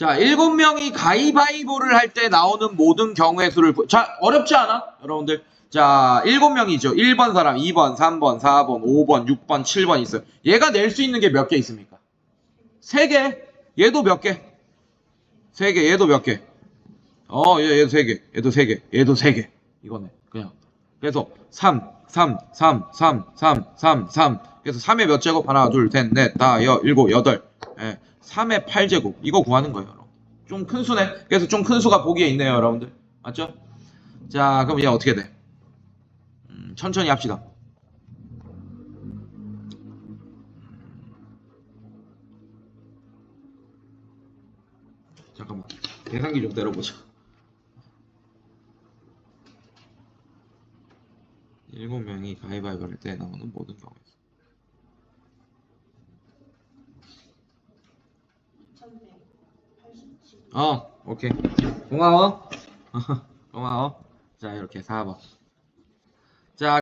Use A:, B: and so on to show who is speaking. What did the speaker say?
A: 자, 일곱 명이 가위바위보를 할 때 나오는 모든 경우의 수를 구- 자, 어렵지 않아? 여러분들. 자, 일곱 명이죠. 1번 사람, 2번, 3번, 4번, 5번, 6번, 7번 있어요. 얘가 낼 수 있는 게 몇 개 있습니까? 세 개. 얘도 몇 개? 세 개. 얘도 몇 개? 어, 얘, 얘도 세 개. 얘도 세 개. 얘도 세 개. 이거네. 그냥. 그래서 3, 3, 3, 3, 3, 3, 3. 그래서 3의 몇 제곱? 하나, 둘, 셋, 넷, 다, 여, 일곱, 여덟. 예. 3의 8제곱. 이거 구하는 거예요. 여러분. 좀 큰 수네. 그래서 좀 큰 수가 보기에 있네요, 여러분들. 맞죠? 자, 그럼 얘 어떻게 돼? 음, 천천히 합시다. 잠깐만. 계산기 좀 때려보자. 일곱 명이 가위바위보 할 때 나오는 모든 경우에서. 어, 오케이. 고마워. 고마워. 자, 이렇게 4번.